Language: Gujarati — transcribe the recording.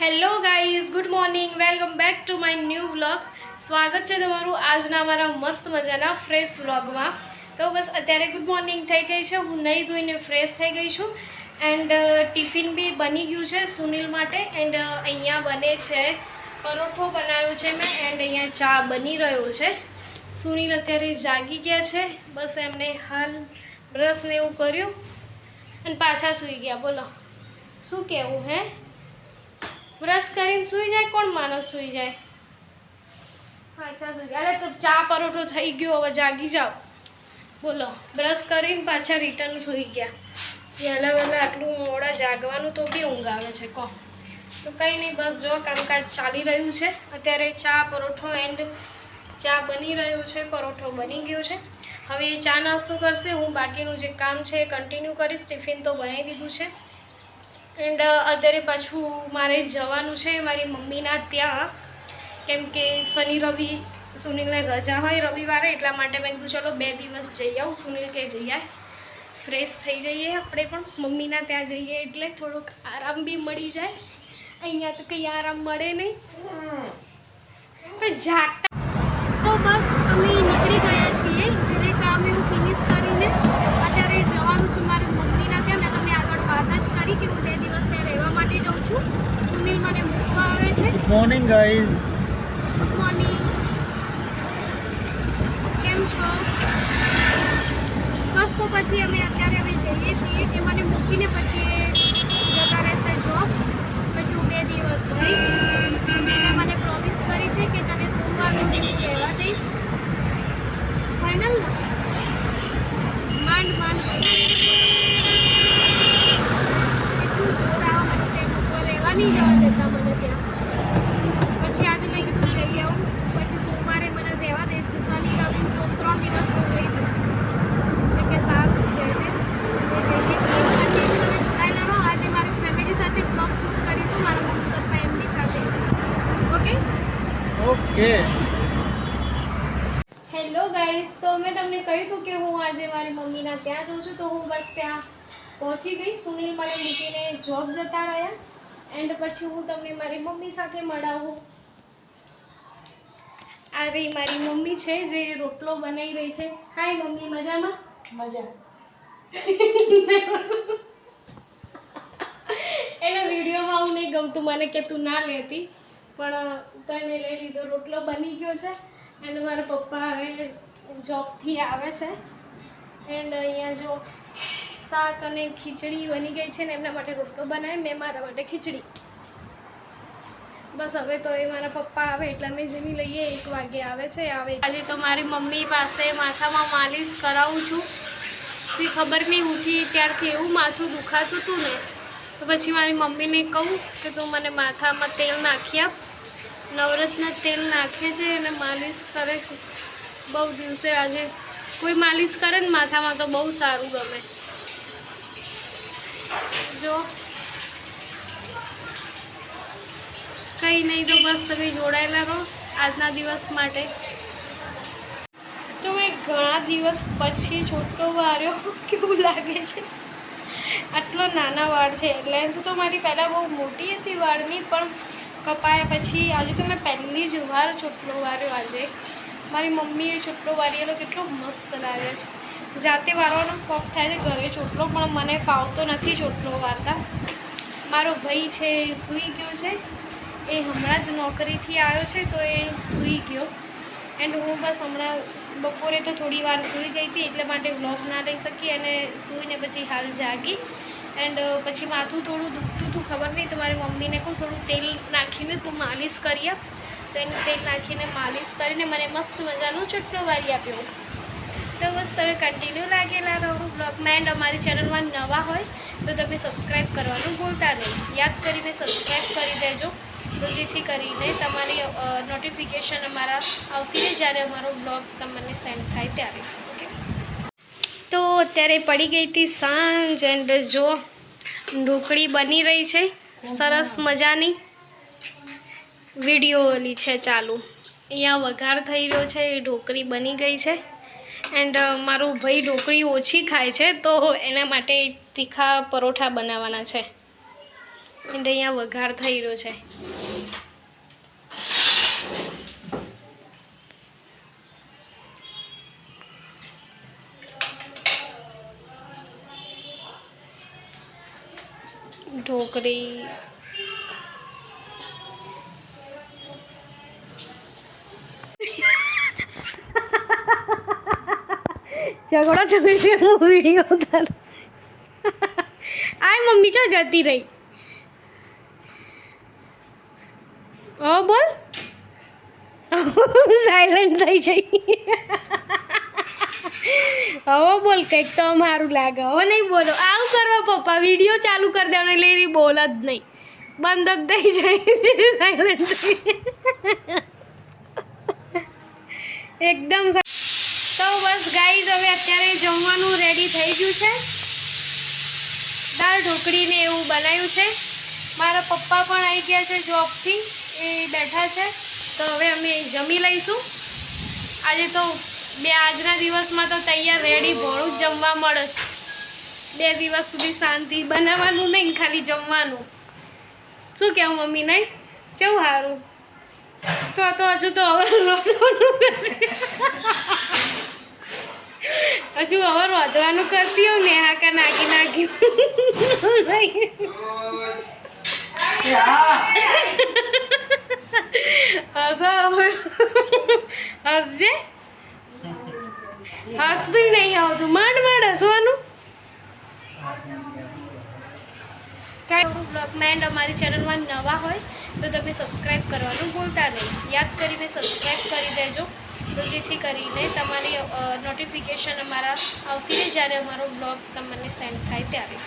Hello guys good morning welcome back to my new vlog સ્વાગત છે તમારું આજના મારા મસ્ત મજાના ફ્રેશ વ્લોગમાં તો બસ અત્યારે ગુડ મોર્નિંગ થઈ ગઈ છે. હું નહીં ધોઈને ફ્રેશ થઈ ગઈ છું. એન્ડ ટિફિન બી બની ગયું છે સુનિલ માટે. એન્ડ અહીંયા બને છે. પરોઠો બનાવ્યો છે મેં એન્ડ અહીંયા ચા બની રહ્યો છે. સુનિલ અત્યારે જાગી ગયા છે. બસ એમને હાલ બ્રશ ને એવું કર્યું. અને પાછા સૂઈ ગયા. બોલો. શું કહેવું હે? બ્રશ કરીને સૂઈ જાય? કોણ માણસ સૂઈ જાય? પાછા સૂઈ અરે તો ચા પરોઠો થઈ ગયો, હવે જાગી જાઓ. બોલો, બ્રશ કરીને પાછા રિટર્ન સૂઈ ગયા. વહેલા વહેલા આટલું મોડા જાગવાનું તો બી ઊંઘ આવે છે, કહો. તો કંઈ નહીં, બસ જો કામકાજ ચાલી રહ્યું છે. અત્યારે ચા, પરોઠો એન્ડ ચા બની રહ્યો છે, પરોઠો બની ગયો છે. હવે એ ચા નાસ્તો કરશે. હું બાકીનું જે કામ છે એ કન્ટિન્યુ કરીશ. ટિફિન તો બનાવી દીધું છે. એન્ડ અત્યારે પાછું મારે જવાનું છે, મારી મમ્મીના ત્યાં. કેમ કે શનિ, રવિ, સુનિલને રજા હોય રવિવારે, એટલા માટે મેં કીધું, ચલો, બે દિવસ જઈ આવું, સુનિલ કે જઈ આય. ફ્રેશ થઈ જઈએ આપણે પણ, મમ્મીના ત્યાં જઈએ એટલે થોડોક આરામ બી મળી જાય. અહીંયા તો કંઈ આરામ મળે નહીં. પણ જાગતા તો બસ અમે નીકળી ગયા છીએ ઘરે કામ એવું ફિનિશ કરીને અત્યારે જવાનું છું મારા મમ્મીના ત્યાં મેં તમને આગળ કે હું બે દિવસ ત્યાં રહેવા માટે જાઉં છું સુનિલ મને મૂકવા આવે છે. મોર્નિંગ ગાઈઝ ગુડ મોર્નિંગ કેમ છો? બસ તો પછી અમે અત્યારે અમે જઈએ છીએ એ મને મૂકીને પછી એ જતા રહેશે જોબ પછી હું બે દિવસ રહીશ એને મને પ્રોમિસ કરી છે કે તને સોમવાર સુધી હું રહેવા દઈશ ફાઇનલ ને માંડ માંડ એટલું જોર આવવા મને તે ઉપર રહેવા નહીં જવા દેતા મને ત્યાં પછી આજે મેં કીધું જઈ આવું. પછી સોમવારે મને રહેવા દેશે શનિ રવિ સોમ ત્રણ દિવસ હું રહીશ એટલે કે સારું રહે છે અમે જઈએ છીએ આજે તમે જોડાયેલા રહો આજે મારી ફેમિલી સાથે બ્લોગ શૂટ કરીશું મારા મમ્મી પપ્પા એમની સાથે. ઓકે ઓકે હેલો ગાઈસ તો મેં તમને કહ્યું હતું કે હું આજે મારી મમ્મીના ત્યાં જઉં છું તો હું બસ ત્યાં પહોંચી ગઈ. સુનિલ મને મૂકીને જોબ જતા રહ્યા. એન્ડ પછી હું તમને મારી મમ્મી સાથે મળાવું. આ રહી મારી મમ્મી છે જે રોટલો બનાવી રહી છે. હાય મમ્મી મજામાં? મજા. એના વિડીયોમાં હું નહીં ગમતું મને કે તું ના લેતી. પણ તને લઈ લીધો. રોટલો બની ગયો છે. એન્ડ મારા પપ્પા હવે જોબથી આવે છે. એન્ડ અહીંયા જો શાક અને ખીચડી બની ગઈ છે ને એમના માટે રોટલો બનાવે મેં મારા માટે ખીચડી. બસ હવે તો એ મારા પપ્પા આવે એટલે અમે જમી લઈએ, એક વાગે આવે છે, આવે. આજે તો મારી મમ્મી પાસે માથામાં માલિશ કરાવું છું. તે ખબર નહીં ઉઠી ત્યારથી એવું માથું દુખાતું હતું ને, તો પછી મારી મમ્મીને કહું કે તું મને માથામાં તેલ નાખી આપ. નવરત્ન તેલ નાખે છે અને માલિશ કરે છે. બહુ દિવસે આજે કોઈ માલિશ કરે ને માથામાં તો બહુ સારું ગમે. જો. કંઈ નહીં તો બસ તમે જોડાયેલા રહો આજના દિવસ માટે. તો મેં ઘણા દિવસ પછી છોટો વાર્યો. કેવું લાગે છે? આટલો નાના વાળ છે. એમ તો મારી પહેલાં બહુ મોટી હતી વાળની, પણ કપાયા પછી આજે તો મેં પહેલી જ વાર ચોટલો વાર્યો આજે. મારી મમ્મીએ ચોટલો વારેલો કેટલો મસ્ત લાગે છે. જાતે વારવાનો શોખ થાય છે ઘરે ચોટલો, પણ મને ફાવતો નથી ચોટલો વારતા. મારો ભાઈ છે સૂઈ ગયો છે. એ હમણાં જ નોકરીથી આવ્યો છે, તો એ સૂઈ ગયો. એન્ડ હું બસ હમણાં બપોરે તો થોડી વાર સૂઈ ગઈ હતી, એટલે માટે વ્લોગ ના લઈ શકી અને સૂઈને પછી હાલ જાગી. એન્ડ પછી માથું થોડું દુખતું હતું, ખબર નહીં, તો મારી મમ્મીને કહું, થોડું તેલ નાખીને તું માલિશ કરી આપ. તો એને તેલ નાખીને માલિશ કરીને મને મસ્ત મજાનો ચટલો વારી આપ્યો. તો બસ તમે કન્ટિન્યુ લાગેલા રહો. બ્લોગમાં એન્ડ અમારી ચેનલમાં નવા હોય તો તમે સબસ્ક્રાઈબ કરવાનું ભૂલતા નહીં. યાદ કરીને સબસ્ક્રાઈબ કરી દેજો. તો જેથી કરીને તમારી નોટિફિકેશન અમારા આવતી રહે જ્યારે અમારો બ્લોગ તમને સેન્ડ થાય ત્યારે. તો અત્યારે પડી ગઈ હતી સાંજ એન્ડ જો ઢોકળી બની રહી છે. સરસ મજાની વીડિયો ઓલી છે ચાલુ. અહીંયા વઘાર થઈ રહ્યો છે. એ ઢોકળી બની ગઈ છે. એન્ડ મારું ભાઈ ઢોકળી ઓછી ખાય છે, તો એના માટે તીખા પરોઠા બનાવવાના છે. એન્ડ અહીંયા વઘાર થઈ રહ્યો છે. ઢોકળી ઝઘડો થયો છે હું વીડિયો ઉતારું. આય મમ્મી, ચો જતી રહી? ઓ, બોલ. સાયલન્ટ થઈ જઈ. હવે બોલ, કંઈક તો મારું લાગે. હવે નહીં બોલો. આવું કરવા પપ્પા. વીડિયો ચાલુ કરી દેવાનો એટલે એની બોલ જ નહીં. બંધ જ થઈ જાય. સાયલન્ટ એકદમ તો બસ ગાઈઝ, હવે અત્યારે જમવાનું રેડી થઈ ગયું છે. દાળ ઢોકળીને એવું બનાવ્યું છે. મારા પપ્પા પણ આવી ગયા છે જોબથી એ બેઠા છે. તો હવે અમે જમી લઈશું. આજે તો બે આજના દિવસમાં તો તૈયાર રેડી ભોળું જમવા મળે છે બે દિવસ સુધી શાંતિ બનાવવાનું નહીં, ખાલી જમવાનું. શું કહેવું મમ્મી નહીં? કેવું સારું તો તો હજુ તો હવે. હજુ હવે રોધવાનું કરતી હોઉં ને, હાકા નાખી નાખી. હસો હસજે? હસતું નહીં આવતું. માંડ માંડ હસવાનું. બ્લોગમાં અમારી ચેનલમાં નવા હોય, તો તમે સબસ્ક્રાઈબ કરવાનું ભૂલતા નહીં. યાદ કરીને સબસ્ક્રાઈબ કરી દેજો. તો જેથી કરીને તમારી નોટિફિકેશન અમારા આવતી જ્યારે અમારો બ્લોગ તમને સેન્ડ થાય ત્યારે.